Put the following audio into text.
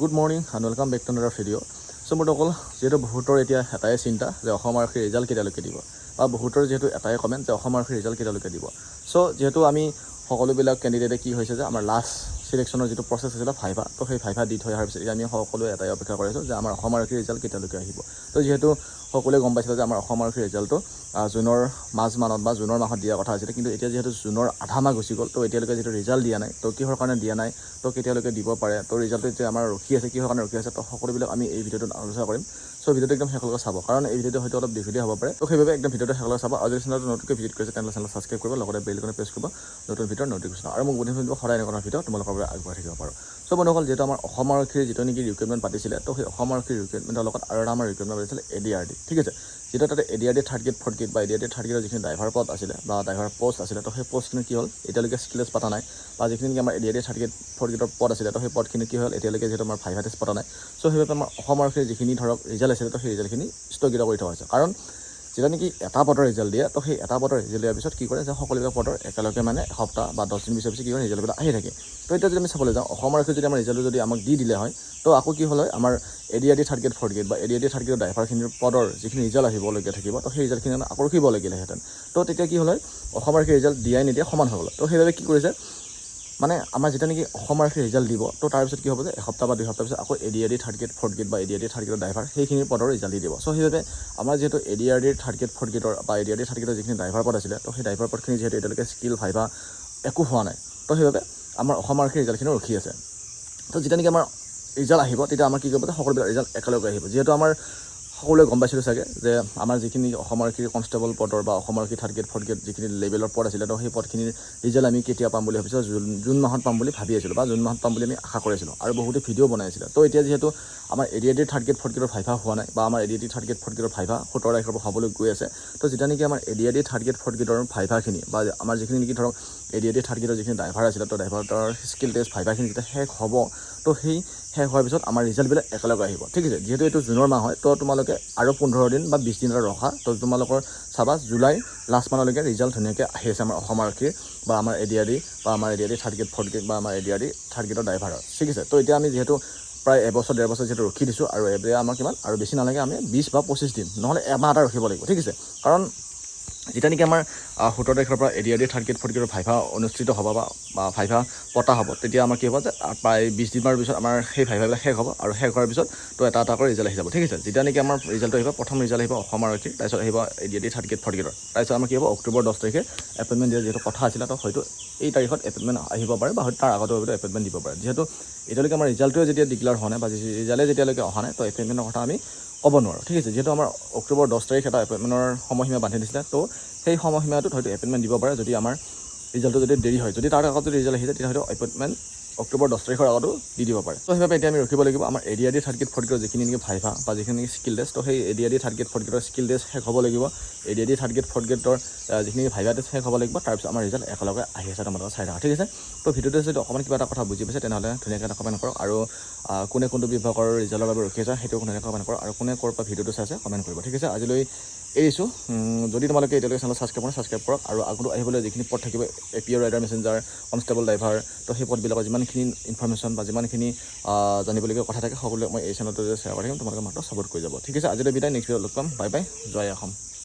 Good morning and welcome back to নাৰ video' চ' মোৰ অকল যিহেতু বহুতৰ এতিয়া এটাই চিন্তা যে অসম আৰক্ষীৰ ৰিজাল্ট কেতিয়ালৈকে দিব বা বহুতৰ যিহেতু এটাই কমেণ্ট যে অসম আৰক্ষীৰ ৰিজাল্ট কেতিয়ালৈকে দিব। চ' যিহেতু আমি সকলোবিলাক কেণ্ডিডেটে কি হৈছে যে আমাৰ লাষ্ট চিলেকশ্যনৰ যিটো প্ৰচেছ আছিলে ফাইভা তো সেই ফাইভা দি থৈ অহাৰ পিছত আমি সকলোৱে এটাই অপেক্ষা কৰিছোঁ যে আমাৰ অসম আৰক্ষীৰ ৰিজাল্ট কেতিয়ালৈকে আহিব। তো যিহেতু সকলোৱে গম পাইছিলে যে আমাৰ অসম আৰক্ষীৰ ৰিজাল্টটো জুনৰ মাজমানত বা জুনৰ মাহত দিয়াৰ কথা আছিলে, কিন্তু এতিয়া যিহেতু জুনৰ আধা মাহ গুচি গ'ল, তো এতিয়ালৈকে যিটো ৰিজাল্ট দিয়া নাই, তো কিহৰ কাৰণে দিয়া নাই, তো কেতিয়ালৈকে দিব পাৰে, তো ৰিজাল্টটো এতিয়া আমাৰ ৰখি আছে, কিহৰ কাৰণে ৰখি আছে, তো সকলোবিলাক আমি এই ভিডিঅ'টোত আলোচনা কৰিম। চ' ভিডিঅ'টো একদম শেষলৈকে চাব, কাৰণ এই ভিডিঅ'টো হয়তো অলপ দীঘলীয়া হ'ব পাৰে। তো সেইবাবে একদম ভিডিঅ'টো শেষলৈকে চাব। আৰু যদি চেনেলটো নতুনকৈ ভিজিট কৰিছে তেনেহ'লে চেনেল ছাবস্ক্ৰাইব কৰিব, লগতে বেলকনে প্ৰেছ কৰিব, নতুন ভিডিঅ'ৰ নটিফিকেশ্যন আৰু মোক দিব সদায় এনেকুৱা ভিডিঅ' তোমালোকৰ বাবে আগবঢ়াই থাকিব পাৰোঁ। চ' বন্ধুসকল, যিহেতু আমাৰ অসম আৰক্ষীৰ যিটো নেকি ৰিক্ৰুইটমেণ্ট পাতিছিলে, তো সেই অসম আৰক্ষীৰ লগত আৰু এটা আমাৰ ৰিক্ৰুইটমেণ্ট পাতিছিলে এ ডি আৰ ডি ঠিক আছে? যিটো তাতে A D R D third grade fourth grade বা A D R D third driver পদ আছিলে বা ড্ৰাইভাৰ পষ্ট আছিলে, তো সেই পষ্টখিনি কি হ'ল? এতিয়ালৈকে স্কিলেছ পতা নাই। বা যিখিনি আমাৰ A D R D third grade fourth গ্ৰেডৰ পদ আছিলে, তো সেই পদখিনি কি হ'ল? এতিয়ালৈকে যিহেতু আমাৰ ফাইভ টেষ্ট পতা নাই। চ' সেইবাবে আমাৰ অসম আৰক্ষীৰ যিখিনি ধৰক ৰিজাল্ট আছিলে, তো সেই ৰিজাল্টখিনি স্থগিত কৰি থোৱা হৈছে। কাৰণ যেতিয়া নেকি এটা পদৰ ৰিজাল্ট দিয়ে, তো সেই এটা পদৰ ৰিজাল্ট দিয়াৰ পিছত কি কৰে যে সকলোবিলাক পদৰ একেলগে মানে এসপ্তাহ বা দহ দিন পিছৰ পিছত কি কৰে ৰিজাল্টবিলাক আহি থাকে। তো এতিয়া যদি আমি চাবলৈ যাওঁ অসম আৰক্ষী যদি আমাৰ ৰিজাল্টটো যদি আমাক দি দিলে হয়, তো আকৌ কি হ'ল হয়, আমাৰ A D R D third grade fourth grade বা A D R D third গ্ৰেডৰ ড্ৰাইভাৰখিনিৰ পদৰ যিখিনি ৰিজাল্ট আহিবলগীয়া থাকিব, তো সেই ৰিজাল্টখিনি আকৌ ৰখিব লাগিলেহেঁতেন। তো তেতিয়া কি হ'ল হয় অসম আৰক্ষী ৰিজাল্ট দিয়াই নিদিয়া, সমান হৈ গ'ল। তো সেইবাবে কি কৰিছে মানে আমাৰ যেতিয়া নেকি অসম আৰক্ষী ৰিজাল্ট দিব, তো তাৰপিছত কি হ'ব যে, এসপ্তাহ বা দুই সপ্তাহ পিছত আকৌ A D R D third grade fourth grade বা A D R D driver সেইখিনি পদৰ ৰিজাল্ট দি দিব। চ' সেইবাবে আমাৰ যিহেতু এ ডি আৰ ডিৰ থাৰ্ড গ্ৰেড ফ'ৰ্থ গ্ৰেডৰ বা A D R D third driver পদ আছিলে, তো সেই ড্ৰাইভাৰ পদখিনি যিহেতু এতিয়ালৈকে স্কিল ভাইভা একো হোৱা নাই, তো সেইবাবে আমাৰ অসম আৰক্ষীৰ ৰিজাল্টখিনি ৰখি আছে। তো যেতিয়া নেকি আমাৰ ৰিজাল্ট আহিব, তেতিয়া আমাৰ কি কৰিব সকলোবিলাক ৰিজাল্ট একেলগে আহিব। যিহেতু আমাৰ সকলোৱে গম পাইছিলোঁ চাগে যে আমাৰ যিখিনি অসম আৰক্ষীৰ কনষ্টেবল পদৰ বা অসম আৰক্ষী থাৰ্ড গ্ৰেড ফ'ৰ্থ গ্ৰেড যিখিনি লেভেলৰ পদ আছিলে, তো সেই পদখিনিৰ ৰিজাল্ট আমি কেতিয়া পাম বুলি ভাবিছিলোঁ, জুন জুন মাহত পাম বুলি ভাবি আছিলোঁ বা জুন মাহত পাম বুলি আমি আশা কৰিছিলোঁ আৰু বহুতে ভিডিঅ' বনাইছিলে তো এতিয়া যিহেতু আমাৰ এ থাৰ্ড গ্ৰেড ফ'ৰ্থ গ্ৰেডৰ ভাইভা হোৱা নাই বা আমাৰ এ থাৰ্ড গ্ৰেড ফ'ৰ্থ গ্ৰেডৰ ভাইভা সোতৰ তাৰিখৰ পৰা হ'বলৈ গৈ আছে, তো যেতিয়া নেকি আমাৰ এ থাৰ্ড গ্ৰেড ফ'ৰ্থ গ্ৰেডৰ ভাইভাখিনি বা আমাৰ যিখিনি নেকি ধৰক এ ডি থাৰ্ড গ্ৰেডৰ যিখিনি ড্ৰাইভাৰ আছিলে, তো ড্ৰাইভাৰৰ স্কিল টেষ্ট ভাইভাখিনি যেতিয়া শেষ হ'ব, তো সেই শেষ হোৱাৰ পিছত আমাৰ ৰিজাল্টবিলাক একেলগে আহিব। ঠিক আছে, যিহেতু এইটো জুনৰ মাহ হয়, তো তোমালোকে আৰু পোন্ধৰ দিন বা বিছ দিন এটা ৰখা। তো তোমালোকৰ চাবা, জুলাই লাষ্ট মানলৈকে ৰিজাল্ট ধুনীয়াকৈ আহি আছে আমাৰ অসম আৰক্ষীৰ বা আমাৰ এ ডি আৰ ডি বা আমাৰ A D R D third grade fourth grade বা আমাৰ A D R D third গ্ৰেডৰ ড্ৰাইভাৰৰ ঠিক আছে, তো এতিয়া আমি যিহেতু প্ৰায় এবছৰ, ডেৰ বছৰ যিহেতু ৰখি দিছোঁ আৰু এতিয়া আমাৰ কিমান আৰু বেছি নালাগে আমি বিছ বা পঁচিছ দিন, নহ'লে এমাহ এটা ৰখিব লাগিব। ঠিক আছে, কাৰণ যেতিয়া নেকি আমাৰ সোতৰ তাৰিখৰ পৰা A D R D third grade fourth গ্ৰেডৰ viva অনুষ্ঠিত হ'ব বা ভাইভা পতা হ'ব তেতিয়া আমাৰ কি হ'ব যে প্ৰায় বিছ দিনৰ পিছত আমাৰ সেই ভাইভাবিলাক শেষ হ'ব আৰু শেষ হোৱাৰ পিছত তো এটা এটা কৰি ৰিজাল্ট আহি যাব ঠিক আছে যেতিয়া নেকি আমাৰ ৰিজাল্টটো আহিব প্ৰথম ৰিজাল্ট আহিব অসম আৰক্ষীৰ তাৰপিছত আহিব A D R D third grade fourth গ্ৰেডৰ তাৰপিছত কি হ'ব অক্টোবৰ দহ তাৰিখে এপইণ্টমেণ্ট দিয়া যিহেতু কথা আছিলে তো হয়তো এই তাৰিখত এপইণ্টমেণ্ট আহিব পাৰে বা হয়তো তাৰ হয়তো এপইণ্টমেণ্ট দিব পাৰে যিহেতু এতিয়ালৈকে আমাৰ ৰিজাল্টটোৱে যেতিয়া ডিক্লেয়াৰ হোৱা নাই বা ৰিজাল্টে যেতিয়ালৈকে অহা নাই তো এপইণ্টমেণ্টৰ কথা আমি ক'ব নোৱাৰোঁ। ঠিক আছে যিহেতু আমাৰ অক্টোবৰ দহ তাৰিখ এটা এপইণ্টমেণ্টৰ সময়সীমা বান্ধি দিছিলে তো সেই সময়সীমাটোত হয়তো এপইণ্টমেণ্ট দিব পাৰে যদি আমাৰ ৰিজাল্টটো যদি দেৰি হয়। যদি তাৰ আগত যদি ৰিজাল্ট আহি যায় তেতিয়া হয়তো এপইণ্টমেণ্ট অক্টোবৰ দহ তাৰিখৰ আগতো দি দিব পাৰে। তো সেইবাবে এতিয়া আমি ৰখিব লাগিব। আমাৰ A D R D third grade fourth গ্ৰেডৰ যিখিনি নেকি বা যিখিনি নেকি স্কিল টেষ্ট তো সেই A D R D third grade fourth গ্ৰেডৰ skill test শেষ হ'ব লাগিব। A D R D third grade fourth গ্ৰেডৰ যিখিনি ভাইভা শেষ হ'ব লাগিব তাৰপিছত আমাৰ ৰিজাল্ট একেলগে আহি আছে, তোমালোকে চাই থাকা। ঠিক আছে? তো ভিডিঅ'টো যদি অকণমান কিবা এটা কথা বুজি পাইছে, তেনেহ'লে ধুনীয়াকৈ এটা কমেণ্ট কৰক। আৰু কোনে কোনটো বিভাগৰ ৰিজাল্টৰ বাবে ৰখি আছে, সেইটো ধুনীয়াকৈ কমেণ্ট কৰক। আৰু কোনে ক'ৰ পৰা ভিডিঅ'টো চাইছে কমেণ্ট কৰিব। ঠিক আছে? আজিলৈ এৰিছোঁ। যদি তোমালোকে এতিয়ালৈকে চেনেল ছাবস্ক্ৰাইব কৰা ছাবস্ক্ৰাইব কৰক আৰু আগতো আহিবলৈ যিখিনি পদ থাকিব A P O' rider messenger constable driver তো সেই পদবিলাকৰ যিমানখিনি ইনফৰমেশ্যন বা যিমানখিনি জানিবলগীয়া কথা থাকে সকলোৱে মই এই চেনেলটোতে শ্বেয়াৰ কৰি থাকিম তোমালোকে মাত্ৰ ছাপোৰ্ট কৰি যাব। ঠিক আছে আজিলৈ বিদায় নেক্সট ভিডিঅ'ত লগ পাম। বাই বাই জয় অসম